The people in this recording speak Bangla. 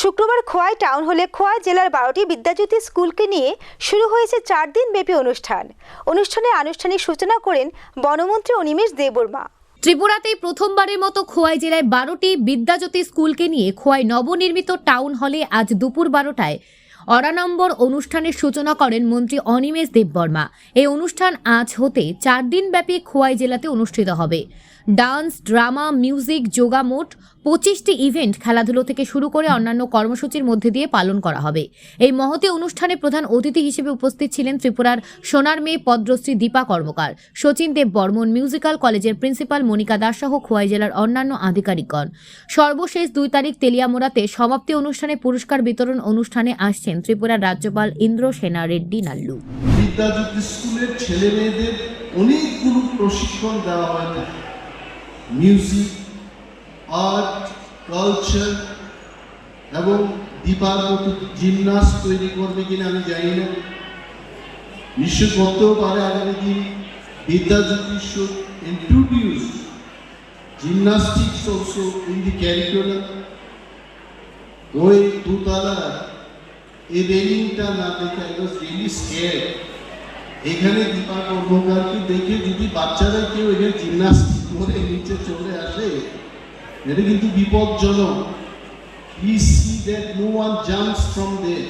শুক্রবার খোয়াই টাউন হলে খোয়াই জেলার বারোটি বিদ্যাজ্যোতি স্কুলকে নিয়ে শুরু হয়েছে চার দিন ব্যাপী অনুষ্ঠান। অনুষ্ঠানে আনুষ্ঠানিক সূচনা করেন বনমন্ত্রী অনিমেষ দেববর্মা। ত্রিপুরাতেই প্রথমবারের মতো খোয়াই জেলায় বারোটি বিদ্যাজ্যোতি স্কুলকে নিয়ে খোয়াই নবনির্মিত টাউন হলে আজ দুপুর বারোটায় অরানম্বর অনুষ্ঠানের সূচনা করেন মন্ত্রী অনিমেষ দেববর্মা। এই অনুষ্ঠান আজ হতে চার দিন ব্যাপী খোয়াই জেলাতে অনুষ্ঠিত হবে। ডান্স, ড্রামা, মিউজিক, যোগা মোট পঁচিশটি ইভেন্ট খেলাধুলো থেকে শুরু করে অন্যান্য কর্মসূচির মধ্যে দিয়ে পালন করা হবে। এই মহতি অনুষ্ঠানে প্রধান অতিথি হিসেবে উপস্থিত ছিলেন ত্রিপুরার সোনার মেয়ে পদ্মশ্রী দীপা কর্মকার, সচিন দেব বর্মন মিউজিক্যাল কলেজের প্রিন্সিপাল মনিকা দাস সহ খোয়াই জেলার অন্যান্য আধিকারিকগণ। সর্বশেষ দুই তারিখ তেলিয়ামোড়াতে সমাপ্তি অনুষ্ঠানে পুরস্কার বিতরণ অনুষ্ঠানে আসছেন ত্রিপুরার রাজ্যপাল ইন্দ্র সেনা, রেড্ডি, নাল্লু। বিদ্যাজ্যোতি স্কুলের ছেলে মেয়েদের অনেকগুলো প্রশিক্ষণ দেওয়া হয় থাকে মিউজিক, আর্ট, কালচার এবং দীপার মতো জিমনাস্ট তৈরি করবে কিনা আমি জানি না। নিশ্চয় করতেও পারে আগামী দিন। Vidyajyoti should introduce gymnastics also in the curriculum ওই দুতলা এই রেলিংটা না দেখে আই ওয়াজ রিয়েলি এখানে দীপা কর্মকারকে দেখে যদি বাচ্চারা কেউ এখানে জিমনাস্টিক করে নিচে চলে আসে, এটা কিন্তু বিপজ্জনক। Please see that no one jumps from there